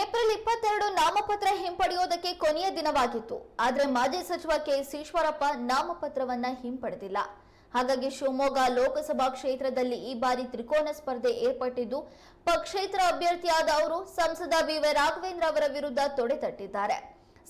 April ಇಪ್ಪತ್ತೆರಡು ನಾಮಪತ್ರ ಹಿಂಪಡೆಯುವುದಕ್ಕೆ ಕೊನೆಯ ದಿನವಾಗಿತ್ತು. ಆದರೆ ಮಾಜಿ ಸಚಿವ ಕೆಎಸ್ ಈಶ್ವರಪ್ಪ ನಾಮಪತ್ರವನ್ನ ಹಿಂಪಡೆದಿಲ್ಲ. ಹಾಗಾಗಿ ಶಿವಮೊಗ್ಗ ಲೋಕಸಭಾ ಕ್ಷೇತ್ರದಲ್ಲಿ ಈ ಬಾರಿ ತ್ರಿಕೋನ ಸ್ಪರ್ಧೆ ಏರ್ಪಟ್ಟಿದ್ದು, ಪಕ್ಷೇತರ ಅಭ್ಯರ್ಥಿಯಾದ ಅವರು ಸಂಸದ ವಿವೈ ರಾಘವೇಂದ್ರ ಅವರ ವಿರುದ್ಧ ತೊಡೆತಟ್ಟಿದ್ದಾರೆ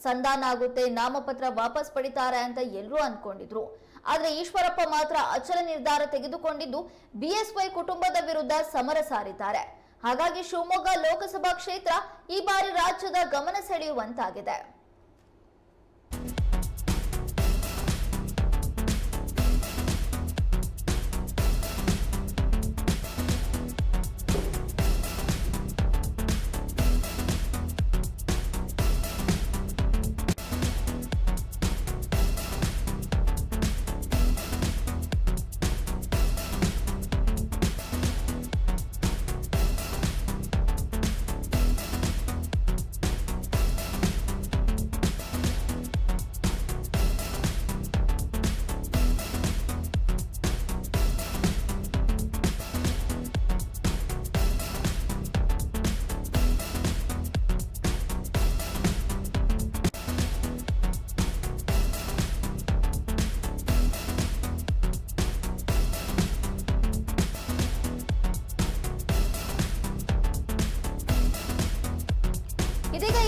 ಸಂಧಾನ ಆಗುತ್ತೆ, ನಾಮಪತ್ರ ವಾಪಸ್ ಪಡಿತಾರೆ ಅಂತ ಎಲ್ಲರೂ ಅನ್ಕೊಂಡಿದ್ರು. ಆದ್ರೆ ಈಶ್ವರಪ್ಪ ಮಾತ್ರ ಅಚಲ ನಿರ್ಧಾರ ತೆಗೆದುಕೊಂಡಿದ್ದು ಬಿಎಸ್ವೈ ಕುಟುಂಬದ ವಿರುದ್ಧ ಸಮರ ಸಾರಿದ್ದಾರೆ. ಹಾಗಾಗಿ ಶಿವಮೊಗ್ಗ ಲೋಕಸಭಾ ಕ್ಷೇತ್ರ ಈ ಬಾರಿ ರಾಜ್ಯದ ಗಮನ ಸೆಳೆಯುವಂತಾಗಿದೆ.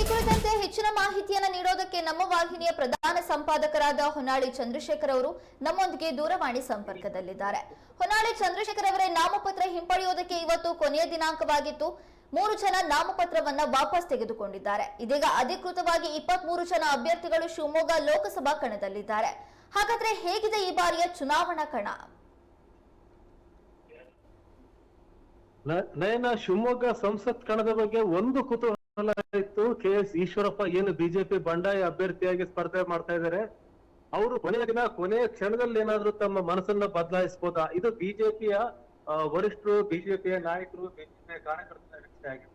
ಕುರಿತಂತೆ ಹೆಚ್ಚಿನ ಮಾಹಿತಿಯನ್ನು ನೀಡೋದಕ್ಕೆ ನಮ್ಮ ವಾಹಿನಿಯ ಪ್ರಧಾನ ಸಂಪಾದಕರಾದ ಹೊನ್ನಾಳಿ ಚಂದ್ರಶೇಖರ್ ಅವರು ನಮ್ಮೊಂದಿಗೆ ದೂರವಾಣಿ ಸಂಪರ್ಕದಲ್ಲಿದ್ದಾರೆ. ಹೊನ್ನಾಳಿ ಚಂದ್ರಶೇಖರ್ ಅವರೇ, ನಾಮಪತ್ರ ಹಿಂಪಡೆಯುವುದಕ್ಕೆ ಇವತ್ತು ಕೊನೆಯ ದಿನಾಂಕವಾಗಿತ್ತು. ಮೂರು ಜನ ನಾಮಪತ್ರವನ್ನ ವಾಪಸ್ ತೆಗೆದುಕೊಂಡಿದ್ದಾರೆ. ಇದೀಗ ಅಧಿಕೃತವಾಗಿ ಇಪ್ಪತ್ತ್ ಮೂರು ಜನ ಅಭ್ಯರ್ಥಿಗಳು ಶಿವಮೊಗ್ಗ ಲೋಕಸಭಾ ಕಣದಲ್ಲಿದ್ದಾರೆ. ಹಾಗಾದ್ರೆ ಹೇಗಿದೆ ಈ ಬಾರಿಯ ಚುನಾವಣಾ ಕಣ? ನಯನ ಶಿವಮೊಗ್ಗ ಸಂಸತ್ ಕಣದ ಬಗ್ಗೆ ಒಂದು ಕುತೂಹಲ ಇತ್ತು. ಕೆ ಎಸ್ ಈಶ್ವರಪ್ಪ ಏನು ಬಿಜೆಪಿ ಬಂಡಾಯ ಅಭ್ಯರ್ಥಿಯಾಗಿ ಸ್ಪರ್ಧೆ ಮಾಡ್ತಾ ಇದ್ದಾರೆ? ಅವರು ಕೊನೆಯ ದಿನ, ಕೊನೆಯ ಕ್ಷಣದಲ್ಲಿ ಏನಾದ್ರೂ ತಮ್ಮ ಮನಸ್ಸನ್ನ ಬದಲಾಯಿಸಬಹುದಾ ಇದು ಬಿಜೆಪಿಯ ವರಿಷ್ಠರು, ಬಿಜೆಪಿಯ ನಾಯಕರು, ಬಿಜೆಪಿಯ ಕಾರ್ಯಕರ್ತರ ನಿರೀಕ್ಷೆ ಆಗಿತ್ತು.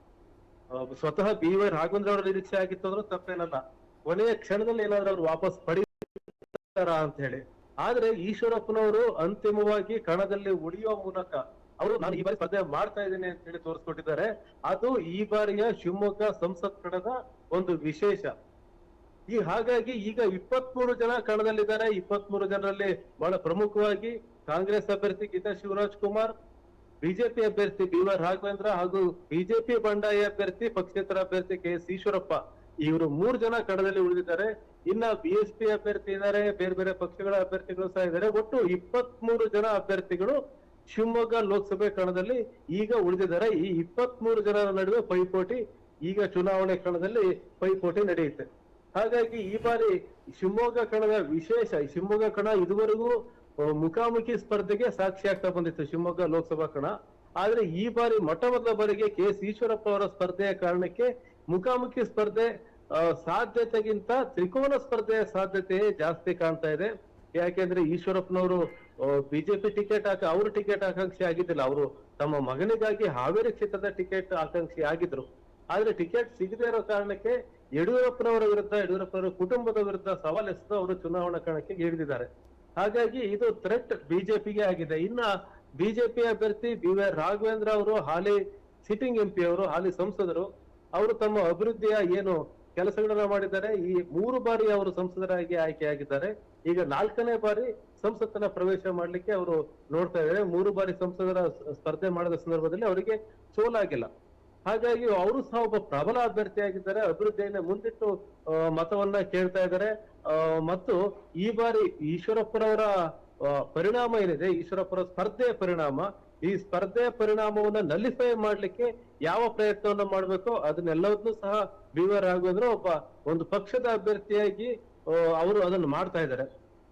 ಸ್ವತಃ ಬಿ ವೈ ರಾಘವೇಂದ್ರ ಅವರ ನಿರೀಕ್ಷೆ ಆಗಿತ್ತು ಅಂದ್ರೆ ತಪ್ಪೇನಲ್ಲ. ಕೊನೆಯ ಕ್ಷಣದಲ್ಲಿ ಏನಾದ್ರೂ ಅವ್ರು ವಾಪಸ್ ಪಡೀತಾರ ಅಂತ ಹೇಳಿ. ಆದ್ರೆ ಈಶ್ವರಪ್ಪನವರು ಅಂತಿಮವಾಗಿ ಕಣದಲ್ಲಿ ಉಳಿಯುವ ಮೂಲಕ ಅವರು ನಾನು ಈ ಬಾರಿ ಸ್ಪರ್ಧೆ ಮಾಡ್ತಾ ಇದ್ದೇನೆ ಅಂತ ಹೇಳಿ ತೋರಿಸ್ಕೊಟ್ಟಿದ್ದಾರೆ. ಅದು ಈ ಬಾರಿಯ ಶಿವಮೊಗ್ಗ ಸಂಸತ್ ಕಣದ ಒಂದು ವಿಶೇಷ. ಈ ಹಾಗಾಗಿ ಈಗ ಇಪ್ಪತ್ಮೂರು ಜನ ಕಣದಲ್ಲಿದ್ದಾರೆ. ಇಪ್ಪತ್ಮೂರು ಜನರಲ್ಲಿ ಬಹಳ ಪ್ರಮುಖವಾಗಿ ಕಾಂಗ್ರೆಸ್ ಅಭ್ಯರ್ಥಿ ಗೀತಾ ಶಿವರಾಜ್ ಕುಮಾರ್, ಬಿಜೆಪಿ ಅಭ್ಯರ್ಥಿ ಬಿ ವೈ ರಾಘವೇಂದ್ರ ಹಾಗೂ ಬಿಜೆಪಿ ಬಂಡಾಯ ಅಭ್ಯರ್ಥಿ ಪಕ್ಷೇತರ ಅಭ್ಯರ್ಥಿ ಕೆ ಎಸ್ ಈಶ್ವರಪ್ಪ. ಇವರು ಮೂರು ಜನ ಕಣದಲ್ಲಿ ಉಳಿದಿದ್ದಾರೆ. ಇನ್ನ ಬಿಎಸ್ಪಿ ಅಭ್ಯರ್ಥಿ ಇದ್ದಾರೆ. ಬೇರೆ ಬೇರೆ ಪಕ್ಷಗಳ ಅಭ್ಯರ್ಥಿಗಳು ಸಹ ಇದ್ದಾರೆ. ಒಟ್ಟು ಇಪ್ಪತ್ಮೂರು ಜನ ಅಭ್ಯರ್ಥಿಗಳು ಶಿವಮೊಗ್ಗ ಲೋಕಸಭೆ ಕಣದಲ್ಲಿ ಈಗ ಉಳಿದಿದ್ದಾರೆ ಈ ಇಪ್ಪತ್ಮೂರು ಜನರ ನಡುವೆ ಪೈಪೋಟಿ, ಈಗ ಚುನಾವಣೆ ಕಣದಲ್ಲಿ ಪೈಪೋಟಿ ನಡೆಯುತ್ತೆ. ಹಾಗಾಗಿ ಈ ಬಾರಿ ಶಿವಮೊಗ್ಗ ಕಣದ ವಿಶೇಷ, ಶಿವಮೊಗ್ಗ ಕಣ ಇದುವರೆಗೂ ಮುಖಾಮುಖಿ ಸ್ಪರ್ಧೆಗೆ ಸಾಕ್ಷಿ ಆಗ್ತಾ ಬಂದಿತ್ತು ಶಿವಮೊಗ್ಗ ಲೋಕಸಭಾ ಕಣ. ಆದ್ರೆ ಈ ಬಾರಿ ಮೊಟ್ಟ ಮೊದಲ ಬಾರಿಗೆ ಕೆ ಎಸ್ ಈಶ್ವರಪ್ಪ ಅವರ ಸ್ಪರ್ಧೆಯ ಕಾರಣಕ್ಕೆ ಮುಖಾಮುಖಿ ಸ್ಪರ್ಧೆ ಸಾಧ್ಯತೆಗಿಂತ ತ್ರಿಕೋನ ಸ್ಪರ್ಧೆಯ ಸಾಧ್ಯತೆ ಜಾಸ್ತಿ ಕಾಣ್ತಾ ಇದೆ. ಯಾಕೆಂದ್ರೆ ಈಶ್ವರಪ್ಪನವರು ಬಿಜೆಪಿ ಟಿಕೆಟ್ ಹಾಕ, ಅವರು ಟಿಕೆಟ್ ಆಕಾಂಕ್ಷಿ ಆಗಿದ್ದಿಲ್ಲ. ಅವರು ತಮ್ಮ ಮಗನಿಗಾಗಿ ಹಾವೇರಿ ಕ್ಷೇತ್ರದ ಟಿಕೆಟ್ ಆಕಾಂಕ್ಷಿ ಆಗಿದ್ರು. ಆದ್ರೆ ಟಿಕೆಟ್ ಸಿಗದೇ ಇರೋ ಕಾರಣಕ್ಕೆ ಯಡಿಯೂರಪ್ಪನವರ ವಿರುದ್ಧ, ಯಡಿಯೂರಪ್ಪನವರ ಕುಟುಂಬದ ವಿರುದ್ಧ ಸವಾಲೆಸೆದು ಅವರು ಚುನಾವಣಾ ಕಣಕ್ಕೆ ಇಳಿದಿದ್ದಾರೆ. ಹಾಗಾಗಿ ಇದು ಥ್ರೆಟ್ ಬಿಜೆಪಿಗೆ ಆಗಿದೆ. ಇನ್ನ ಬಿಜೆಪಿ ಅಭ್ಯರ್ಥಿ ಬಿ ವೈ ರಾಘವೇಂದ್ರ ಅವರು, ಹಾಲಿ ಸಿಟ್ಟಿಂಗ್ ಎಂ ಪಿ ಅವರು, ಹಾಲಿ ಸಂಸದರು, ಅವರು ತಮ್ಮ ಅಭಿವೃದ್ಧಿಯ ಏನು ಕೆಲಸಗಳನ್ನ ಮಾಡಿದ್ದಾರೆ. ಈ ಮೂರು ಬಾರಿ ಅವರು ಸಂಸದರಾಗಿ ಆಯ್ಕೆಯಾಗಿದ್ದಾರೆ. ಈಗ ನಾಲ್ಕನೇ ಬಾರಿ ಸಂಸತ್ತನ್ನ ಪ್ರವೇಶ ಮಾಡ್ಲಿಕ್ಕೆ ಅವರು ನೋಡ್ತಾ ಇದ್ದಾರೆ. ಮೂರು ಬಾರಿ ಸಂಸದರ ಸ್ಪರ್ಧೆ ಮಾಡಿದ ಸಂದರ್ಭದಲ್ಲಿ ಅವರಿಗೆ ಸೋಲಾಗಿಲ್ಲ. ಹಾಗಾಗಿ ಅವರು ಸಹ ಒಬ್ಬ ಪ್ರಬಲ ಅಭ್ಯರ್ಥಿಯಾಗಿದ್ದಾರೆ. ಅಭಿವೃದ್ಧಿಯನ್ನ ಮುಂದಿಟ್ಟು ಮತವನ್ನ ಕೇಳ್ತಾ ಇದ್ದಾರೆ. ಮತ್ತು ಈ ಬಾರಿ ಈಶ್ವರಪ್ಪನವರ ಪರಿಣಾಮ ಏನಿದೆ? ಈಶ್ವರಪ್ಪರ ಸ್ಪರ್ಧೆಯ ಪರಿಣಾಮ. ಈ ಸ್ಪರ್ಧೆಯ ಪರಿಣಾಮವನ್ನ ನಲ್ಲಿಫೈ ಮಾಡ್ಲಿಕ್ಕೆ ಯಾವ ಪ್ರಯತ್ನವನ್ನ ಮಾಡ್ಬೇಕೋ ಅದನ್ನೆಲ್ಲವನ್ನೂ ಸಹ ಬಿ ಆಗೋದ್ರ ಒಬ್ಬ ಒಂದು ಪಕ್ಷದ ಅಭ್ಯರ್ಥಿಯಾಗಿ ಅವರು ಅದನ್ನು ಮಾಡ್ತಾ ಇದ್ದಾರೆ.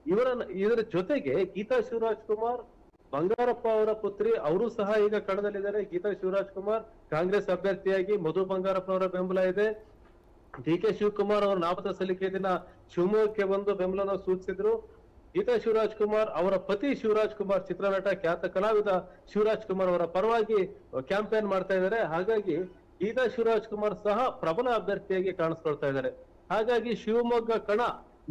ಇವರ ಇದರ ಜೊತೆಗೆ ಗೀತಾ ಶಿವರಾಜ್ ಕುಮಾರ್, ಬಂಗಾರಪ್ಪ ಅವರ ಪುತ್ರಿ, ಅವರು ಸಹ ಈಗ ಕಣದಲ್ಲಿದ್ದಾರೆ. ಗೀತಾ ಶಿವರಾಜ್ ಕುಮಾರ್, ಕಾಂಗ್ರೆಸ್ ಅಭ್ಯರ್ಥಿಯಾಗಿ ಮಧು ಬಂಗಾರಪ್ಪನವರ ಬೆಂಬಲ ಇದೆ. ಡಿ ಕೆ ಶಿವಕುಮಾರ್ ಅವರ ನಾಮಪತ್ರ ಸಲ್ಲಿಕೆ ದಿನ ಶಿವಮೊಗ್ಗಕ್ಕೆ ಬಂದು ಬೆಂಬಲನ ಸೂಚಿಸಿದ್ರು. ಗೀತಾ ಶಿವರಾಜ್ ಕುಮಾರ್ ಅವರ ಪತಿ ಶಿವರಾಜ್ ಕುಮಾರ್ ಚಿತ್ರನಟ, ಖ್ಯಾತ ಕಲಾವಿದ ಶಿವರಾಜ್ ಕುಮಾರ್ ಅವರ ಪರವಾಗಿ ಕ್ಯಾಂಪೇನ್ ಮಾಡ್ತಾ ಇದ್ದಾರೆ. ಹಾಗಾಗಿ ಗೀತಾ ಶಿವರಾಜ್ ಕುಮಾರ್ ಸಹ ಪ್ರಬಲ ಅಭ್ಯರ್ಥಿಯಾಗಿ ಕಾಣಿಸ್ಕೊಳ್ತಾ ಇದ್ದಾರೆ. ಹಾಗಾಗಿ ಶಿವಮೊಗ್ಗ ಕಣ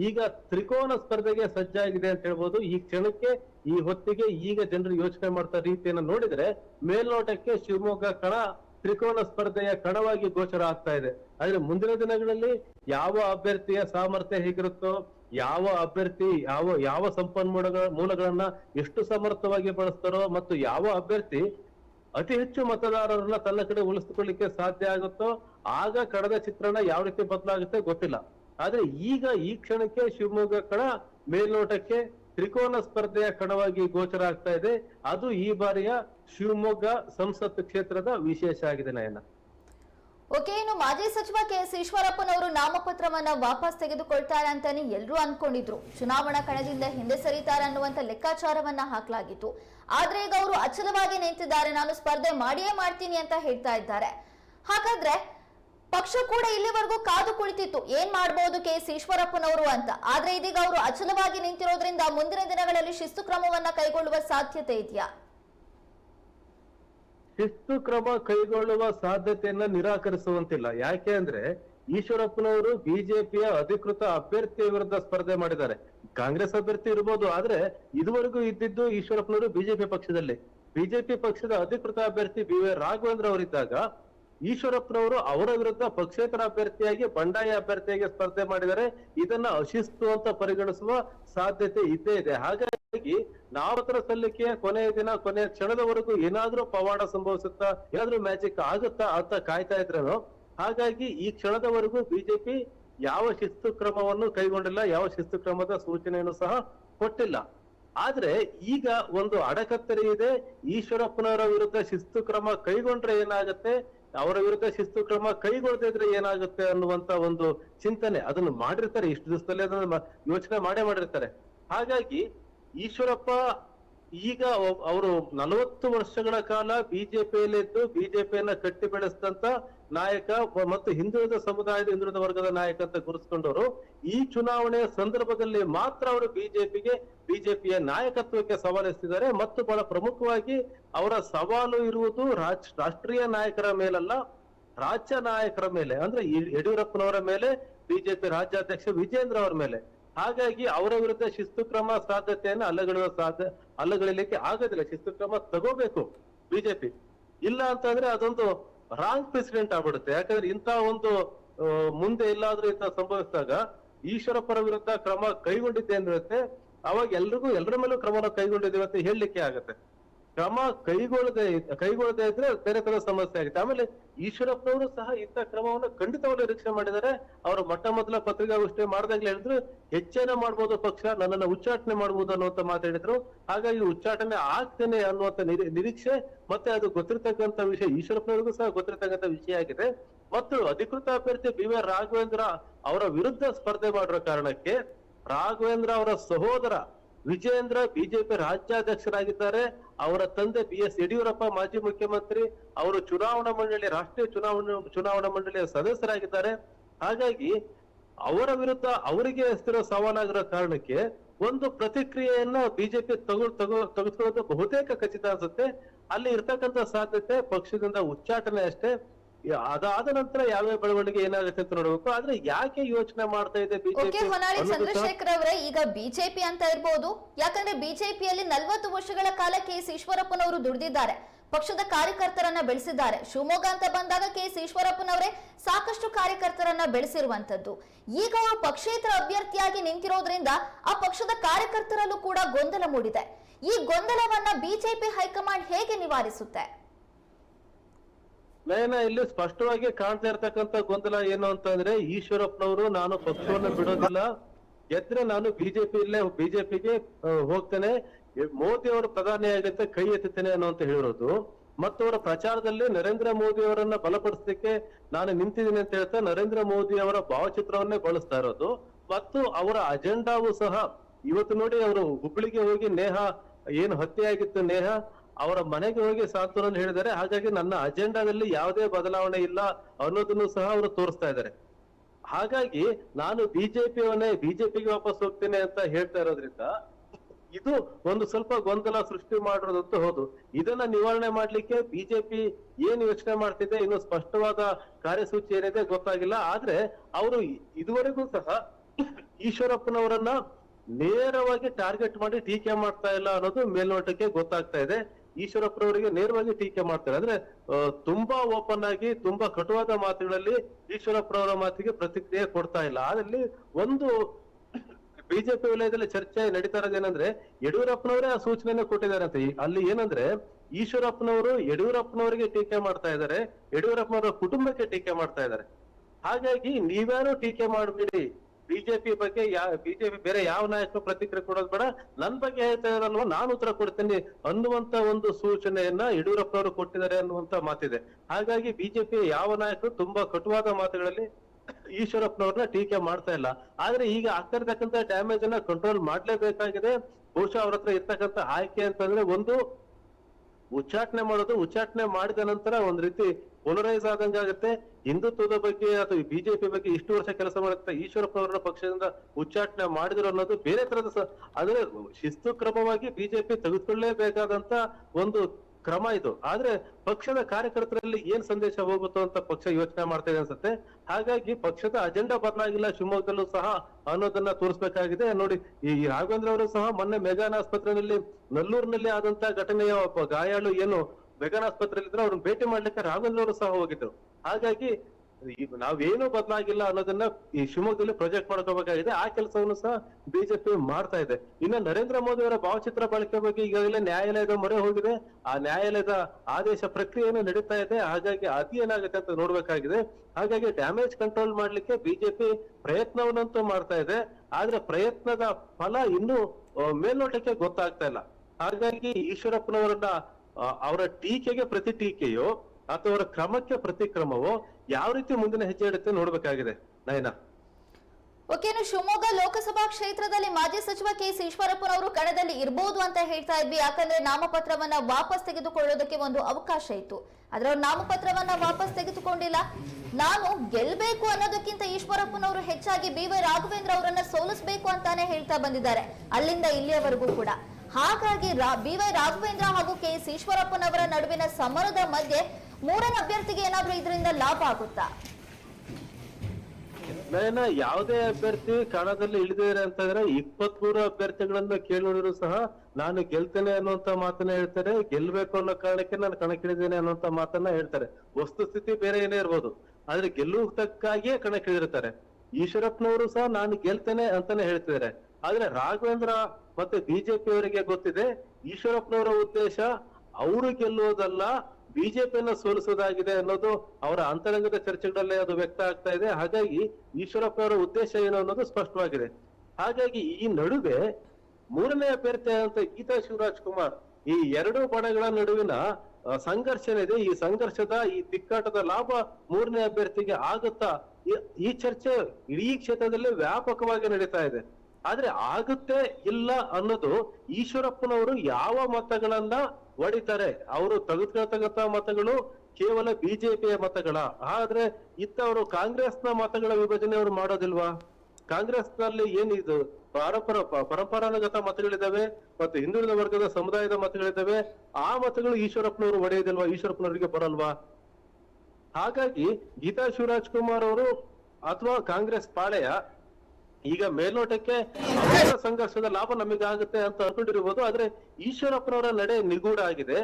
ಈಗ ತ್ರಿಕೋನ ಸ್ಪರ್ಧೆಗೆ ಸಜ್ಜಾಗಿದೆ ಅಂತ ಹೇಳ್ಬೋದು. ಈ ಕ್ಷಣಕ್ಕೆ, ಈ ಹೊತ್ತಿಗೆ ಈಗ ಜನರು ಯೋಚನೆ ಮಾಡ್ತಾ ರೀತಿಯನ್ನು ನೋಡಿದ್ರೆ ಮೇಲ್ನೋಟಕ್ಕೆ ಶಿವಮೊಗ್ಗ ಕಣ ತ್ರಿಕೋನ ಸ್ಪರ್ಧೆಯ ಕಣವಾಗಿ ಗೋಚರ ಆಗ್ತಾ ಇದೆ. ಆದ್ರೆ ಮುಂದಿನ ದಿನಗಳಲ್ಲಿ ಯಾವ ಅಭ್ಯರ್ಥಿಯ ಸಾಮರ್ಥ್ಯ ಹೇಗಿರುತ್ತೋ, ಯಾವ ಅಭ್ಯರ್ಥಿ ಯಾವ ಯಾವ ಸಂಪನ್ಮೂಲಗಳ ಮೂಲಗಳನ್ನ ಎಷ್ಟು ಸಮರ್ಥವಾಗಿ ಬಳಸ್ತಾರೋ ಮತ್ತು ಯಾವ ಅಭ್ಯರ್ಥಿ ಅತಿ ಹೆಚ್ಚು ಮತದಾರರನ್ನ ತನ್ನ ಕಡೆ ಉಳಿಸ್ಕೊಳ್ಳಿಕ್ಕೆ ಸಾಧ್ಯ ಆಗುತ್ತೋ, ಆಗ ಕಡದ ಚಿತ್ರಣ ಯಾವ ರೀತಿ ಬದಲಾಗುತ್ತೆ ಗೊತ್ತಿಲ್ಲ. ಆದ್ರೆ ಈಗ ಈ ಕ್ಷಣಕ್ಕೆ ಶಿವಮೊಗ್ಗ ಕಣ ಮೇಲ್ನೋಟಕ್ಕೆ ತ್ರಿಕೋನ ಸ್ಪರ್ಧೆಯ ಕಣವಾಗಿ ಗೋಚರ ಆಗ್ತಾ ಇದೆ. ಅದು ಈ ಬಾರಿಯ ಶಿವಮೊಗ್ಗ ಸಂಸತ್ ಕ್ಷೇತ್ರದ ವಿಶೇಷ ಆಗಿದೆ ನಯನ. ಓಕೆ, ಇನ್ನು ಮಾಜಿ ಸಚಿವ ಕೆ ಎಸ್ ಈಶ್ವರಪ್ಪನವರು ನಾಮಪತ್ರವನ್ನ ವಾಪಸ್ ತೆಗೆದುಕೊಳ್ತಾರೆ ಅಂತಾನೆ ಎಲ್ಲರೂ ಅನ್ಕೊಂಡಿದ್ರು. ಚುನಾವಣಾ ಕಣದಿಂದ ಹಿಂದೆ ಸರಿತಾರೆ ಅನ್ನುವಂತ ಲೆಕ್ಕಾಚಾರವನ್ನ ಹಾಕಲಾಗಿತ್ತು. ಆದ್ರೆ ಈಗ ಅವರು ಅಚಲವಾಗಿ ನಿಂತಿದ್ದಾರೆ, ನಾನು ಸ್ಪರ್ಧೆ ಮಾಡಿಯೇ ಮಾಡ್ತೀನಿ ಅಂತ ಹೇಳ್ತಾ ಇದ್ದಾರೆ. ಹಾಗಾದ್ರೆ ಪಕ್ಷ ಕೂಡ ಇಲ್ಲಿವರೆಗೂ ಕಾದು ಕುಳಿತಿತ್ತು. ಏನ್ ಮಾಡಬಹುದು ಕೆ ಎಸ್ ಈಶ್ವರಪ್ಪನವರು ಅಂತ. ಆದ್ರೆ ಇದೀಗ ಅವರು ಅಚಲವಾಗಿ ನಿಂತಿರೋದ್ರಿಂದ ಮುಂದಿನ ದಿನಗಳಲ್ಲಿ ಶಿಸ್ತು ಕ್ರಮವನ್ನ ಕೈಗೊಳ್ಳುವ ಸಾಧ್ಯತೆ ಇದೆಯಾ? ಶಿಸ್ತು ಕ್ರಮ ಕೈಗೊಳ್ಳುವ ಸಾಧ್ಯತೆಯನ್ನ ನಿರಾಕರಿಸುವಂತಿಲ್ಲ. ಯಾಕೆ ಅಂದ್ರೆ ಈಶ್ವರಪ್ಪನವರು ಬಿಜೆಪಿಯ ಅಧಿಕೃತ ಅಭ್ಯರ್ಥಿಯ ವಿರುದ್ಧ ಸ್ಪರ್ಧೆ ಮಾಡಿದ್ದಾರೆ. ಕಾಂಗ್ರೆಸ್ ಅಭ್ಯರ್ಥಿ ಇರ್ಬೋದು, ಆದ್ರೆ ಇದುವರೆಗೂ ಇದ್ದಿದ್ದು ಈಶ್ವರಪ್ಪನವರು ಬಿಜೆಪಿ ಪಕ್ಷದಲ್ಲಿ. ಬಿಜೆಪಿ ಪಕ್ಷದ ಅಧಿಕೃತ ಅಭ್ಯರ್ಥಿ ಬಿ ವಿ ರಾಘವೇಂದ್ರ ಅವರಿದ್ದಾಗ ಈಶ್ವರಪ್ಪನವರು ಅವರ ವಿರುದ್ಧ ಪಕ್ಷೇತರ ಅಭ್ಯರ್ಥಿಯಾಗಿ, ಬಂಡಾಯ ಅಭ್ಯರ್ಥಿಯಾಗಿ ಸ್ಪರ್ಧೆ ಮಾಡಿದರೆ ಇದನ್ನ ಅಶಿಸ್ತು ಅಂತ ಪರಿಗಣಿಸುವ ಸಾಧ್ಯತೆ ಇದ್ದೇ ಇದೆ. ಹಾಗಾಗಿ ನಾಮಪತ್ರ ಸಲ್ಲಿಕೆಯ ಕೊನೆಯ ದಿನ, ಕೊನೆಯ ಕ್ಷಣದವರೆಗೂ ಏನಾದ್ರೂ ಪವಾಡ ಸಂಭವಿಸುತ್ತಾ, ಏನಾದ್ರೂ ಮ್ಯಾಜಿಕ್ ಆಗುತ್ತಾ ಅಂತ ಕಾಯ್ತಾ ಇದ್ರೇನು, ಹಾಗಾಗಿ ಈ ಕ್ಷಣದವರೆಗೂ ಬಿಜೆಪಿ ಯಾವ ಶಿಸ್ತು ಕ್ರಮವನ್ನು ಕೈಗೊಂಡಿಲ್ಲ, ಯಾವ ಶಿಸ್ತು ಕ್ರಮದ ಸೂಚನೆಯನ್ನು ಸಹ ಕೊಟ್ಟಿಲ್ಲ. ಆದ್ರೆ ಈಗ ಒಂದು ಅಡಕತ್ತರಿ ಇದೆ. ಈಶ್ವರಪ್ಪನವರ ವಿರುದ್ಧ ಶಿಸ್ತು ಕ್ರಮ ಕೈಗೊಂಡ್ರೆ ಏನಾಗುತ್ತೆ? ಅವರ ವಿರುದ್ಧ ಶಿಸ್ತು ಕ್ರಮ ಕೈಗೊಳ್ತಾ ಇದ್ರೆ ಏನಾಗುತ್ತೆ ಅನ್ನುವಂತ ಒಂದು ಚಿಂತನೆ. ಅದನ್ನು ಮಾಡಿರ್ತಾರೆ. ಇಷ್ಟು ದಿವಸದಲ್ಲಿ ಅದನ್ನ ಯೋಚನೆ ಮಾಡೇ ಮಾಡಿರ್ತಾರೆ. ಹಾಗಾಗಿ ಈಶ್ವರಪ್ಪ ಈಗ ಅವರು ನಲವತ್ತು ವರ್ಷಗಳ ಕಾಲ ಬಿಜೆಪಿಯಲ್ಲಿದ್ದು ಬಿಜೆಪಿಯನ್ನ ಕಟ್ಟಿ ಬೆಳೆಸಿದಂತ ನಾಯಕ ಮತ್ತು ಹಿಂದುಳಿದ ಸಮುದಾಯದ ಹಿಂದುಳಿದ ವರ್ಗದ ನಾಯಕ ಅಂತ ಗುರುತಿಸಿಕೊಂಡವರು, ಈ ಚುನಾವಣೆಯ ಸಂದರ್ಭದಲ್ಲಿ ಮಾತ್ರ ಅವರು ಬಿಜೆಪಿಗೆ, ಬಿಜೆಪಿಯ ನಾಯಕತ್ವಕ್ಕೆ ಸವಾಲಿಸ್ತಿದ್ದಾರೆ ಮತ್ತು ಬಹಳ ಪ್ರಮುಖವಾಗಿ ಅವರ ಸವಾಲು ಇರುವುದು ರಾಜ್ ರಾಷ್ಟ್ರೀಯ ನಾಯಕರ ಮೇಲಲ್ಲ, ರಾಜ್ಯ ನಾಯಕರ ಮೇಲೆ. ಅಂದ್ರೆ ಯಡಿಯೂರಪ್ಪನವರ ಮೇಲೆ, ಬಿಜೆಪಿ ರಾಜ್ಯಾಧ್ಯಕ್ಷ ವಿಜೇಂದ್ರ ಅವರ ಮೇಲೆ. ಹಾಗಾಗಿ ಅವರ ವಿರುದ್ಧ ಶಿಸ್ತು ಕ್ರಮ ಸಾಧ್ಯತೆಯನ್ನು ಅಲ್ಲಗಳುವ ಸಾಧ್ಯ ಅಲ್ಲಗಳಿಲಿಕ್ಕೆ ಆಗೋದಿಲ್ಲ. ಶಿಸ್ತು ಕ್ರಮ ತಗೋಬೇಕು ಬಿಜೆಪಿ. ಇಲ್ಲ ಅಂತಂದ್ರೆ ಅದೊಂದು ರಾಂಗ್ ಪ್ರೆಸಿಡೆಂಟ್ ಆಗ್ಬಿಡುತ್ತೆ. ಯಾಕಂದ್ರೆ ಇಂತ ಒಂದು ಮುಂದೆ ಎಲ್ಲಾದ್ರೂ ಇಂತ ಸಂಭವಿಸಿದಾಗ ಈಶ್ವರಪ್ಪರ ವಿರುದ್ಧ ಕ್ರಮ ಕೈಗೊಂಡಿದ್ದೆ ಅಂದಿರುತ್ತೆ ಅವಾಗ ಎಲ್ರಿಗೂ ಎಲ್ಲರ ಮೇಲೂ ಕ್ರಮ ಕೈಗೊಂಡಿದ್ದೀವಿ ಅಂತ ಹೇಳಲಿಕ್ಕೆ ಆಗತ್ತೆ. ಕ್ರಮ ಕೈಗೊಳ್ಳದೆ ಕೈಗೊಳ್ಳದೆ ಇದ್ರೆ ಬೇರೆ ತರ ಸಮಸ್ಯೆ ಆಗುತ್ತೆ. ಆಮೇಲೆ ಈಶ್ವರಪ್ಪನವರು ಸಹ ಇಂಥ ಕ್ರಮವನ್ನು ಖಂಡಿತವಾಗಿ ನಿರೀಕ್ಷೆ ಮಾಡಿದ್ದಾರೆ. ಅವರು ಮೊಟ್ಟ ಮೊದಲ ಪತ್ರಿಕಾಗೋಷ್ಠಿ ಮಾಡಿದಾಗ್ಲೇ ಹೇಳಿದ್ರು, ಹೆಚ್ಚೇನ ಮಾಡ್ಬೋದು ಪಕ್ಷ, ನನ್ನನ್ನು ಉಚ್ಚಾಟನೆ ಮಾಡ್ಬೋದು ಅನ್ನುವಂತ ಮಾತಾಡಿದ್ರು ಹಾಗಾಗಿ ಉಚ್ಚಾಟನೆ ಆಗ್ತೇನೆ ಅನ್ನುವಂತ ನಿರಿ, ನಿರೀಕ್ಷೆ, ಮತ್ತೆ ಅದು ಗೊತ್ತಿರ್ತಕ್ಕಂಥ ವಿಷಯ, ಈಶ್ವರಪ್ಪನವರಿಗೂ ಸಹ ಗೊತ್ತಿರ್ತಕ್ಕಂಥ ವಿಷಯ ಆಗಿದೆ. ಮತ್ತು ಅಧಿಕೃತ ಅಭ್ಯರ್ಥಿ ಬಿ ವಿ ರಾಘವೇಂದ್ರ ಅವರ ವಿರುದ್ಧ ಸ್ಪರ್ಧೆ ಮಾಡಿರೋ ಕಾರಣಕ್ಕೆ ರಾಘವೇಂದ್ರ ಅವರ ಸಹೋದರ ವಿಜಯೇಂದ್ರ ಬಿಜೆಪಿ ರಾಜ್ಯಾಧ್ಯಕ್ಷರಾಗಿದ್ದಾರೆ. ಅವರ ತಂದೆ ಬಿ ಎಸ್ ಯಡಿಯೂರಪ್ಪ, ಮಾಜಿ ಮುಖ್ಯಮಂತ್ರಿ. ಅವರು ಚುನಾವಣಾ ಮಂಡಳಿ ರಾಷ್ಟ್ರೀಯ ಚುನಾವಣಾ ಚುನಾವಣಾ ಮಂಡಳಿಯ ಸದಸ್ಯರಾಗಿದ್ದಾರೆ. ಹಾಗಾಗಿ ಅವರ ವಿರುದ್ಧ ಅವರಿಗೆ ಹೆಸರು ಸವಾಲಾಗಿರೋ ಕಾರಣಕ್ಕೆ ಒಂದು ಪ್ರತಿಕ್ರಿಯೆಯನ್ನ ಬಿಜೆಪಿ ತಗೊ, ತಗೋ, ತೆಗೆದುಕೊಳ್ಳೋದು ಬಹುತೇಕ ಖಚಿತ ಅನ್ಸುತ್ತೆ. ಅಲ್ಲಿ ಇರ್ತಕ್ಕಂಥ ಸಾಧ್ಯತೆ ಪಕ್ಷದಿಂದ ಉಚ್ಚಾಟನೆ ಅಷ್ಟೇ. ಅದಾದ ನಂತರ ಯಾವ್ಯಾವ ಬೆಳವಣಿಗೆ ಏನಾಗುತ್ತೆ ಅಂತ ನೋಡಬೇಕು. ಆದ್ರೆ ಯಾಕೆ ಯೋಚನೆ ಮಾಡ್ತಾ ಇದೆ ಓಕೆ ಬಿಜೆಪಿ ಹೊನ್ನಾಳಿ ಚಂದ್ರಶೇಖರ್ ಅವರೇ ಈಗ ಬಿಜೆಪಿ ಅಂತ ಇರ್ಬೋದು ಯಾಕಂದ್ರೆ ಬಿಜೆಪಿಯಲ್ಲಿ ನಲವತ್ತು ವರ್ಷಗಳ ಕಾಲ ಕೆ ಎಸ್ ಈಶ್ವರಪ್ಪನವರು ದುಡಿದಿದ್ದಾರೆ. ಪಕ್ಷದ ಕಾರ್ಯಕರ್ತರನ್ನ ಬೆಳೆಸಿದ್ದಾರೆ. ಶಿವಮೊಗ್ಗ ಅಂತ ಬಂದಾಗ ಕೆ ಎಸ್ ಈಶ್ವರಪ್ಪನವರೇ ಸಾಕಷ್ಟು ಕಾರ್ಯಕರ್ತರನ್ನ ಬೆಳೆಸಿರುವಂತದ್ದು ಈಗ ಅವರು ಪಕ್ಷೇತರ ಅಭ್ಯರ್ಥಿಯಾಗಿ ನಿಂತಿರೋದ್ರಿಂದ ಆ ಪಕ್ಷದ ಕಾರ್ಯಕರ್ತರಲ್ಲೂ ಕೂಡ ಗೊಂದಲ ಮೂಡಿದೆ. ಈ ಗೊಂದಲವನ್ನ ಬಿಜೆಪಿ ಹೈಕಮಾಂಡ್ ಹೇಗೆ ನಿವಾರಿಸುತ್ತೆ? ನಯನ ಇಲ್ಲಿ ಸ್ಪಷ್ಟವಾಗಿ ಕಾಣ್ತಾ ಇರ್ತಕ್ಕಂತ ಗೊಂದಲ ಏನು ಅಂತಂದ್ರೆ ಈಶ್ವರಪ್ಪನವರು ನಾನು ಪಕ್ಷವನ್ನು ಬಿಡೋದಿಲ್ಲ. ಗೆದ್ರೆ ನಾನು ಬಿಜೆಪಿ ಇಲ್ಲೇ ಬಿಜೆಪಿಗೆ ಹೋಗ್ತೇನೆ. ಮೋದಿ ಅವರು ಪ್ರಧಾನಿ ಆಗತ್ತೆ ಕೈ ಎತ್ತುತ್ತೇನೆ ಅಂತ ಹೇಳಿರೋದು. ಮತ್ತು ಅವರ ಪ್ರಚಾರದಲ್ಲಿ ನರೇಂದ್ರ ಮೋದಿ ಅವರನ್ನ ಬಲಪಡಿಸಲಿಕ್ಕೆ ನಾನು ನಿಂತಿದ್ದೀನಿ ಅಂತ ಹೇಳ್ತಾ ನರೇಂದ್ರ ಮೋದಿ ಅವರ ಭಾವಚಿತ್ರವನ್ನೇ ಬಳಸ್ತಾ ಇರೋದು. ಮತ್ತು ಅವರ ಅಜೆಂಡಾವು ಸಹ, ಇವತ್ತು ನೋಡಿ ಅವರು ಹುಬ್ಬಳ್ಳಿಗೆ ಹೋಗಿ ನೇಹ, ಏನು ಹತ್ಯೆ ಆಗಿತ್ತು ನೇಹ ಅವರ ಮನೆಗೆ ಹೋಗಿ ಸಾಂತ್ವನ ಹೇಳಿದ್ದಾರೆ ಹಾಗಾಗಿ ನನ್ನ ಅಜೆಂಡಾದಲ್ಲಿ ಯಾವುದೇ ಬದಲಾವಣೆ ಇಲ್ಲ ಅನ್ನೋದನ್ನು ಸಹ ಅವರು ತೋರಿಸ್ತಾ ಇದ್ದಾರೆ. ಹಾಗಾಗಿ ನಾನು ಬಿಜೆಪಿಯವನ್ನೇ, ಬಿಜೆಪಿಗೆ ವಾಪಸ್ ಹೋಗ್ತೇನೆ ಅಂತ ಹೇಳ್ತಾ ಇರೋದ್ರಿಂದ ಇದು ಒಂದು ಸ್ವಲ್ಪ ಗೊಂದಲ ಸೃಷ್ಟಿ ಮಾಡಿರೋದಂತೂ ಹೌದು. ಇದನ್ನ ನಿವಾರಣೆ ಮಾಡ್ಲಿಕ್ಕೆ ಬಿಜೆಪಿ ಏನ್ ಯೋಚನೆ ಮಾಡ್ತಿದೆ, ಇನ್ನು ಸ್ಪಷ್ಟವಾದ ಕಾರ್ಯಸೂಚಿ ಏನಿದೆ ಗೊತ್ತಾಗಿಲ್ಲ. ಆದ್ರೆ ಅವರು ಇದುವರೆಗೂ ಸಹ ಈಶ್ವರಪ್ಪನವರನ್ನ ನೇರವಾಗಿ ಟಾರ್ಗೆಟ್ ಮಾಡಿ ಟೀಕೆ ಮಾಡ್ತಾ ಇಲ್ಲ ಅನ್ನೋದು ಮೇಲ್ನೋಟಕ್ಕೆ ಗೊತ್ತಾಗ್ತಾ ಇದೆ. ಈಶ್ವರಪ್ಪನವರಿಗೆ ನೇರವಾಗಿ ಟೀಕೆ ಮಾಡ್ತಾರೆ. ಅಂದ್ರೆ ತುಂಬಾ ಓಪನ್ ಆಗಿ, ತುಂಬಾ ಕಟುವಾದ ಮಾತುಗಳಲ್ಲಿ ಈಶ್ವರಪ್ಪನವರ ಮಾತಿಗೆ ಪ್ರತಿಕ್ರಿಯೆ ಕೊಡ್ತಾ ಇಲ್ಲ. ಅದರಲ್ಲಿ ಒಂದು ಬಿಜೆಪಿ ವಲಯದಲ್ಲಿ ಚರ್ಚೆ ನಡೀತಾ ಇರೋದು ಏನಂದ್ರೆ ಯಡಿಯೂರಪ್ಪನವರೇ ಆ ಸೂಚನೆ ಕೊಟ್ಟಿದ್ದಾರೆ ಅಂತ ಅಲ್ಲಿ ಏನಂದ್ರೆ, ಈಶ್ವರಪ್ಪನವರು ಯಡಿಯೂರಪ್ಪನವರಿಗೆ ಟೀಕೆ ಮಾಡ್ತಾ ಇದ್ದಾರೆ, ಯಡಿಯೂರಪ್ಪನವರ ಕುಟುಂಬಕ್ಕೆ ಟೀಕೆ ಮಾಡ್ತಾ ಇದ್ದಾರೆ. ಹಾಗಾಗಿ ನೀವ್ಯಾರು ಟೀಕೆ ಮಾಡ್ಬಿಡಿ ಬಿಜೆಪಿ ಬಗ್ಗೆ ಬಿಜೆಪಿ ಬೇರೆ ಯಾವ ನಾಯಕರು ಪ್ರತಿಕ್ರಿಯೆ ಕೊಡೋದು ಬೇಡ. ನನ್ ಬಗ್ಗೆ ಹೇಳ್ತಾ ಇರಲ್ವಾ ನಾನು ಉತ್ತರ ಕೊಡ್ತೀನಿ ಅನ್ನುವಂತ ಒಂದು ಸೂಚನೆಯನ್ನ ಯಡಿಯೂರಪ್ಪನವರು ಕೊಟ್ಟಿದ್ದಾರೆ ಅನ್ನುವಂತ ಮಾತಿದೆ. ಹಾಗಾಗಿ ಬಿಜೆಪಿ ಯಾವ ನಾಯಕರು ತುಂಬಾ ಕಟುವಾದ ಮಾತುಗಳಲ್ಲಿ ಈಶ್ವರಪ್ಪನವ್ರನ್ನ ಟೀಕೆ ಮಾಡ್ತಾ ಇಲ್ಲ. ಆದ್ರೆ ಈಗ ಆಗ್ತಾ ಇರ್ತಕ್ಕಂಥ ಡ್ಯಾಮೇಜ್ ಅನ್ನ ಕಂಟ್ರೋಲ್ ಮಾಡ್ಲೇಬೇಕಾಗಿದೆ. ಬಹುಶಃ ಅವ್ರ ಹತ್ರ ಇರ್ತಕ್ಕಂತ ಆಯ್ಕೆ ಅಂತಂದ್ರೆ ಒಂದು ಉಚ್ಚಾಟನೆ ಮಾಡೋದು ಉಚ್ಚಾಟನೆ ಮಾಡಿದ ನಂತರ ಒಂದ್ ರೀತಿ ಪೊಲರೈಸ್ ಆದಂಗಾಗುತ್ತೆ ಹಿಂದುತ್ವದ ಬಗ್ಗೆ ಅಥವಾ ಬಿಜೆಪಿ ಬಗ್ಗೆ ಇಷ್ಟು ವರ್ಷ ಕೆಲಸ ಮಾಡುತ್ತಾ ಈಶ್ವರಪ್ಪ ಅವರ ಪಕ್ಷದಿಂದ ಉಚ್ಚಾಟನೆ ಮಾಡಿದ್ರು ಅನ್ನೋದು ಬೇರೆ ತರದ ಅಂದ್ರೆ ಶಿಸ್ತು ಕ್ರಮವಾಗಿ ಬಿಜೆಪಿ ತೆಗೆದುಕೊಳ್ಳಲೇಬೇಕಾದಂತ ಒಂದು ಕ್ರಮ ಇದು. ಆದ್ರೆ ಪಕ್ಷದ ಕಾರ್ಯಕರ್ತರಲ್ಲಿ ಏನ್ ಸಂದೇಶ ಹೋಗುತ್ತೋ ಅಂತ ಪಕ್ಷ ಯೋಚನೆ ಮಾಡ್ತಾ ಇದೆ ಅನ್ಸುತ್ತೆ. ಹಾಗಾಗಿ ಪಕ್ಷದ ಅಜೆಂಡಾ ಬದಲಾಗಿಲ್ಲ, ಶಿವಮೊಗ್ಗದಲ್ಲೂ ಸಹ ಅನ್ನೋದನ್ನ ತೋರಿಸಬೇಕಾಗಿದೆ. ನೋಡಿ, ಈ ರಾಘವೇಂದ್ರ ಅವರು ಸಹ ಮೊನ್ನೆ ಮೆಗಾನ್ ಆಸ್ಪತ್ರೆಯಲ್ಲಿ ನಲ್ಲೂರಿನಲ್ಲಿ ಆದಂತ ಘಟನೆಯ ಗಾಯಾಳು ಏನು ಮೆಗಾನ್ ಆಸ್ಪತ್ರೆಯಲ್ಲಿ ಇದ್ರು ಅವ್ರನ್ನ ಭೇಟಿ ಮಾಡ್ಲಿಕ್ಕೆ ರಾಘವೇಂದ್ರ ಅವರು ಸಹ ಹೋಗಿದ್ರು ಹಾಗಾಗಿ ನಾವೇನು ಬದಲಾಗಿಲ್ಲ ಅನ್ನೋದನ್ನ ಈ ಶಿವಮೊಗ್ಗದಲ್ಲಿ ಪ್ರೊಜೆಕ್ಟ್ ಮಾಡ್ಕೋಬೇಕಾಗಿದೆ. ಆ ಕೆಲಸವನ್ನು ಸಹ ಬಿಜೆಪಿ ಮಾಡ್ತಾ ಇದೆ. ಇನ್ನು ನರೇಂದ್ರ ಮೋದಿ ಅವರ ಭಾವಚಿತ್ರ ಬಳಕೆ ಬಗ್ಗೆ ಈಗಾಗಲೇ ನ್ಯಾಯಾಲಯದ ಮೊರೆ ಹೋಗಿದೆ. ಆ ನ್ಯಾಯಾಲಯದ ಆದೇಶ ಪ್ರಕ್ರಿಯೆಯನ್ನು ನಡೀತಾ ಇದೆ. ಹಾಗಾಗಿ ಅತಿ ಏನಾಗುತ್ತೆ ಅಂತ ನೋಡ್ಬೇಕಾಗಿದೆ. ಹಾಗಾಗಿ ಡ್ಯಾಮೇಜ್ ಕಂಟ್ರೋಲ್ ಮಾಡ್ಲಿಕ್ಕೆ ಬಿಜೆಪಿ ಪ್ರಯತ್ನವನ್ನಂತೂ ಮಾಡ್ತಾ ಇದೆ. ಆದ್ರೆ ಪ್ರಯತ್ನದ ಫಲ ಇನ್ನೂ ಮೇಲ್ನೋಟಕ್ಕೆ ಗೊತ್ತಾಗ್ತಾ ಇಲ್ಲ. ಹಾಗಾಗಿ ಈಶ್ವರಪ್ಪನವರನ್ನ ಅವರ ಟೀಕೆಗೆ ಪ್ರತಿ ಟೀಕೆಯೋ ಅಥವಾ ಅವರ ಕ್ರಮಕ್ಕೆ ಪ್ರತಿಕ್ರಮವೋ ಯಾವ ರೀತಿ ಮುಂದಿನ ಹೆಜ್ಜೆ ಇಡುತ್ತೆ ನೋಡ್ಬೇಕಾಗಿದೆ. ನಯನ. ಓಕೆ, ಇನ್ನು ಶಿವಮೊಗ್ಗ ಲೋಕಸಭಾ ಕ್ಷೇತ್ರದಲ್ಲಿ ಮಾಜಿ ಸಚಿವ ಕೆ ಸಿ ಈಶ್ವರಪ್ಪನವರು ಕಣದಲ್ಲಿ ಇರಬಹುದು ಅಂತ ಹೇಳ್ತಾ ಇದ್ವಿ. ಯಾಕಂದ್ರೆ ನಾಮಪತ್ರವನ್ನ ವಾಪಸ್ ತೆಗೆದುಕೊಳ್ಳೋದಕ್ಕೆ ಒಂದು ಅವಕಾಶ ಇತ್ತು. ಆದ್ರೆ ಅವ್ರ ನಾಮಪತ್ರವನ್ನ ವಾಪಸ್ ತೆಗೆದುಕೊಂಡಿಲ್ಲ. ನಾನು ಗೆಲ್ಬೇಕು ಅನ್ನೋದಕ್ಕಿಂತ ಈಶ್ವರಪ್ಪನವರು ಹೆಚ್ಚಾಗಿ ಬಿ ವೈ ರಾಘವೇಂದ್ರ ಅವರನ್ನ ಸೋಲಿಸಬೇಕು ಅಂತಾನೆ ಹೇಳ್ತಾ ಬಂದಿದ್ದಾರೆ. ಅಲ್ಲಿಂದ ಇಲ್ಲಿಯವರೆಗೂ ಕೂಡ. ಹಾಗಾಗಿ ಬಿ ವೈ ರಾಘವೇಂದ್ರ ಹಾಗೂ ಕೆ ಎಸ್ ಈಶ್ವರಪ್ಪನವರ ನಡುವಿನ ಸಮರದ ಮಧ್ಯೆ ಮೂರನೇ ಅಭ್ಯರ್ಥಿಗೆ ಏನಾದ್ರೂ ಇದರಿಂದ ಲಾಭ ಆಗುತ್ತಾ? ನಯನ, ಯಾವುದೇ ಅಭ್ಯರ್ಥಿ ಕಣದಲ್ಲಿ ಇಳಿದಿದ್ದಾರೆ ಅಂತಂದ್ರೆ ಇಪ್ಪತ್ಮೂರು ಅಭ್ಯರ್ಥಿಗಳನ್ನ ಕೇಳಿದ್ರು ಸಹ ನಾನು ಗೆಲ್ತೇನೆ ಅನ್ನುವಂತ ಮಾತನ್ನ ಹೇಳ್ತಾರೆ. ಗೆಲ್ಬೇಕು ಅನ್ನೋ ಕಾರಣಕ್ಕೆ ನಾನು ಕಣಕ್ಕಿಳಿದೇನೆ ಅನ್ನುವಂತ ಮಾತನ್ನ ಹೇಳ್ತಾರೆ. ವಸ್ತುಸ್ಥಿತಿ ಬೇರೆ ಏನೇ ಇರ್ಬೋದು, ಆದ್ರೆ ಗೆಲ್ಲುವುದಕ್ಕಾಗಿಯೇ ಕಣಕ್ಕಿಳಿದಿರ್ತಾರೆ ಈಶ್ವರಪ್ಪನವರು ಸಹ ನಾನು ಗೆಲ್ತೇನೆ ಅಂತಾನೆ ಹೇಳ್ತಿದ್ದಾರೆ. ಆದ್ರೆ ರಾಘವೇಂದ್ರ ಮತ್ತೆ ಬಿಜೆಪಿ ಅವರಿಗೆ ಗೊತ್ತಿದೆ, ಈಶ್ವರಪ್ಪನವರ ಉದ್ದೇಶ ಅವರು ಗೆಲ್ಲುವುದಲ್ಲ ಬಿಜೆಪಿಯನ್ನ ಸೋಲಿಸೋದಾಗಿದೆ ಅನ್ನೋದು ಅವರ ಅಂತರಂಗದ ಚರ್ಚೆಗಳಲ್ಲೇ ಅದು ವ್ಯಕ್ತ ಆಗ್ತಾ ಇದೆ. ಹಾಗಾಗಿ ಈಶ್ವರಪ್ಪ ಅವರ ಉದ್ದೇಶ ಏನು ಅನ್ನೋದು ಸ್ಪಷ್ಟವಾಗಿದೆ. ಹಾಗಾಗಿ ಈ ನಡುವೆ ಮೂರನೇ ಅಭ್ಯರ್ಥಿ ಅಂತ ಗೀತಾ ಶಿವರಾಜ್ ಕುಮಾರ್ ಈ ಎರಡು ಬಣಗಳ ನಡುವಿನ ಸಂಘರ್ಷ ಏನಿದೆ ಈ ಸಂಘರ್ಷದ ಈ ತಿಕ್ಕಾಟದ ಲಾಭ ಮೂರನೇ ಅಭ್ಯರ್ಥಿಗೆ ಆಗುತ್ತಾ? ಈ ಚರ್ಚೆ ಇಡೀ ಕ್ಷೇತ್ರದಲ್ಲಿ ವ್ಯಾಪಕವಾಗಿ ನಡೀತಾ ಇದೆ. ಆದ್ರೆ ಆಗುತ್ತೆ ಇಲ್ಲ ಅನ್ನೋದು ಈಶ್ವರಪ್ಪನವರು ಯಾವ ಮತಗಳನ್ನ ಹೊಡಿತಾರೆ ಅವರು ತೆಗೆದುಕೊಳ್ತಕ್ಕಂತ ಮತಗಳು ಕೇವಲ ಬಿಜೆಪಿಯ ಮತಗಳ. ಆದ್ರೆ ಇತ್ತವರು ಕಾಂಗ್ರೆಸ್ನ ಮತಗಳ ವಿಭಜನೆ ಅವರು ಮಾಡೋದಿಲ್ವಾ? ಕಾಂಗ್ರೆಸ್ನಲ್ಲಿ ಏನಿದು ಪರಂಪರ ಪರಂಪರಾನುಗತ ಮತಗಳಿದ್ದಾವೆ ಮತ್ತು ಹಿಂದುಳಿದ ವರ್ಗದ ಸಮುದಾಯದ ಮತಗಳಿದ್ದಾವೆ ಆ ಮತಗಳು ಈಶ್ವರಪ್ಪನವರು ಒಡೆಯೋದಿಲ್ವಾ? ಈಶ್ವರಪ್ಪನವರಿಗೆ ಬರಲ್ವಾ? ಹಾಗಾಗಿ ಗೀತಾ ಶಿವರಾಜ್ ಕುಮಾರ್ ಅವರು ಅಥವಾ ಕಾಂಗ್ರೆಸ್ ಪಾಳೆಯ ಈಗ ಮೇಲ್ನೋಟಕ್ಕೆ ಸಂಘರ್ಷದ ಲಾಭ ನಮಗಾಗುತ್ತೆ ಅಂತ ಅನ್ಕೊಂಡಿರ್ಬೋದು, ಆದ್ರೆ ಈಶ್ವರಪ್ಪನವರ ನಡೆ ನಿಗೂಢ ಆಗಿದೆ.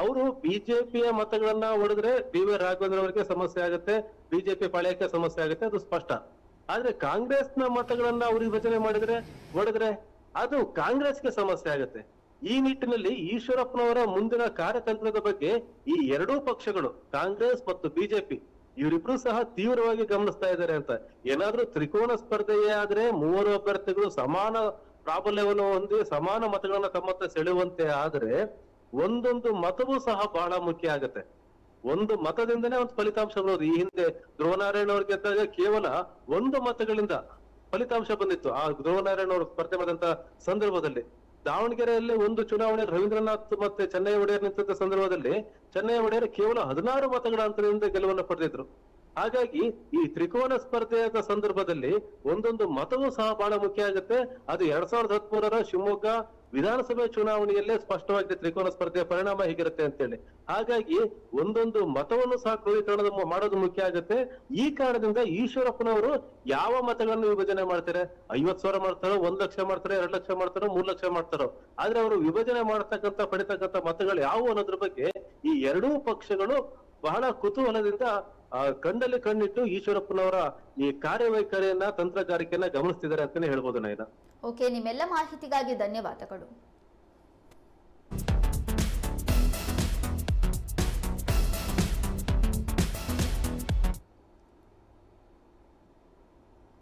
ಅವರು ಬಿಜೆಪಿಯ ಮತಗಳನ್ನ ಹೊಡೆದ್ರೆ ಬಿ ವೈ ರಾಘವೇಂದ್ರ ಅವರಿಗೆ ಸಮಸ್ಯೆ ಆಗುತ್ತೆ, ಬಿಜೆಪಿ ಪಾಳ್ಯಕ್ಕೆ ಸಮಸ್ಯೆ ಆಗುತ್ತೆ, ಅದು ಸ್ಪಷ್ಟ. ಆದ್ರೆ ಕಾಂಗ್ರೆಸ್ನ ಮತಗಳನ್ನ ಅವ್ರು ವಿಭಜನೆ ಮಾಡಿದ್ರೆ, ಹೊಡೆದ್ರೆ ಅದು ಕಾಂಗ್ರೆಸ್ಗೆ ಸಮಸ್ಯೆ ಆಗುತ್ತೆ. ಈ ನಿಟ್ಟಿನಲ್ಲಿ ಈಶ್ವರಪ್ಪನವರ ಮುಂದಿನ ಕಾರ್ಯತಂತ್ರದ ಬಗ್ಗೆ ಈ ಎರಡೂ ಪಕ್ಷಗಳು, ಕಾಂಗ್ರೆಸ್ ಮತ್ತು ಬಿಜೆಪಿ ಇವರಿಬ್ರು ಸಹ ತೀವ್ರವಾಗಿ ಗಮನಿಸ್ತಾ ಇದ್ದಾರೆ ಅಂತ. ಏನಾದ್ರೂ ತ್ರಿಕೋನ ಸ್ಪರ್ಧೆಯೇ ಆದ್ರೆ ಮೂವರು ಅಭ್ಯರ್ಥಿಗಳು ಸಮಾನ ಪ್ರಾಬಲ್ಯವನ್ನು ಹೊಂದಿ ಸಮಾನ ಮತಗಳನ್ನ ತಮ್ಮತ್ತ ಸೆಳೆಯುವಂತೆ ಆದ್ರೆ ಒಂದೊಂದು ಮತವೂ ಸಹ ಬಹಳ ಮುಖ್ಯ ಆಗುತ್ತೆ. ಒಂದು ಮತದಿಂದನೇ ಒಂದು ಫಲಿತಾಂಶ ಬರೋದು. ಈ ಹಿಂದೆ ಧ್ರುವನಾರಾಯಣ ಅವ್ರಿಗೆ ಗೆದ್ದಾಗ ಕೇವಲ ಒಂದು ಮತಗಳಿಂದ ಫಲಿತಾಂಶ ಬಂದಿತ್ತು. ಆ ಧ್ರುವನಾರಾಯಣ ಅವರು ಸ್ಪರ್ಧೆ ಮಾಡಿದಂತ ಸಂದರ್ಭದಲ್ಲಿ. ದಾವಣಗೆರೆಯಲ್ಲಿ ಒಂದು ಚುನಾವಣೆ, ರವೀಂದ್ರನಾಥ್ ಮತ್ತೆ ಚೆನ್ನೈ ಒಡೆಯರ್ ನಿಂತ ಸಂದರ್ಭದಲ್ಲಿ ಚೆನ್ನೈ ಒಡೆಯರ್ ಕೇವಲ ಹದಿನಾರು ಮತಗಳ ಅಂತರದಿಂದ ಗೆಲುವನ್ನು ಪಡೆದಿದ್ರು. ಹಾಗಾಗಿ ಈ ತ್ರಿಕೋನ ಸ್ಪರ್ಧೆಯ ಸಂದರ್ಭದಲ್ಲಿ ಒಂದೊಂದು ಮತವೂ ಸಹ ಬಹಳ ಮುಖ್ಯ ಆಗುತ್ತೆ. ಅದು ಎರಡ್ ಸಾವಿರದ ಹದಿಮೂರರ ಶಿವಮೊಗ್ಗ ವಿಧಾನಸಭೆ ಚುನಾವಣೆಯಲ್ಲೇ ಸ್ಪಷ್ಟವಾಗಿದೆ ತ್ರಿಕೋನ ಸ್ಪರ್ಧೆಯ ಪರಿಣಾಮ ಹೇಗಿರುತ್ತೆ ಅಂತೇಳಿ. ಹಾಗಾಗಿ ಒಂದೊಂದು ಮತವನ್ನು ಸಹ ಕ್ರೋಢೀಕರಣದ ಮಾಡೋದು ಮುಖ್ಯ ಆಗುತ್ತೆ. ಈ ಕಾರಣದಿಂದ ಈಶ್ವರಪ್ಪನವರು ಯಾವ ಮತಗಳನ್ನು ವಿಭಜನೆ ಮಾಡ್ತಾರೆ? ಐವತ್ ಸಾವಿರ ಮಾಡ್ತಾರೋ, ಒಂದ್ ಲಕ್ಷ ಮಾಡ್ತಾರೆ, ಎರಡ್ ಲಕ್ಷ ಮಾಡ್ತಾರೋ, ಮೂರ್ ಲಕ್ಷ ಮಾಡ್ತಾರೋ? ಆದ್ರೆ ಅವರು ವಿಭಜನೆ ಮಾಡ್ತಕ್ಕಂತ ಪಡಿತಕ್ಕಂತ ಮತಗಳು ಯಾವುವು ಅನ್ನೋದ್ರ ಬಗ್ಗೆ ಈ ಎರಡೂ ಪಕ್ಷಗಳು ಬಹಳ ಕುತೂಹಲದಿಂದ ಕಣ್ಣಲ್ಲಿ ಕಣ್ಣಿಟ್ಟು ಈಶ್ವರಪ್ಪನವರ ಈ ಕಾರ್ಯವೈಖರಿಯನ್ನ ತಂತ್ರಗಾರಿಕೆಯನ್ನ ಗಮನಿಸ್ತಿದ್ದಾರೆ ಅಂತಾನೆ ಹೇಳ್ಬೋದು ನಯನ ಓಕೆ ನಿಮ್ಮೆಲ್ಲ ಮಾಹಿತಿಗಾಗಿ ಧನ್ಯವಾದಗಳು.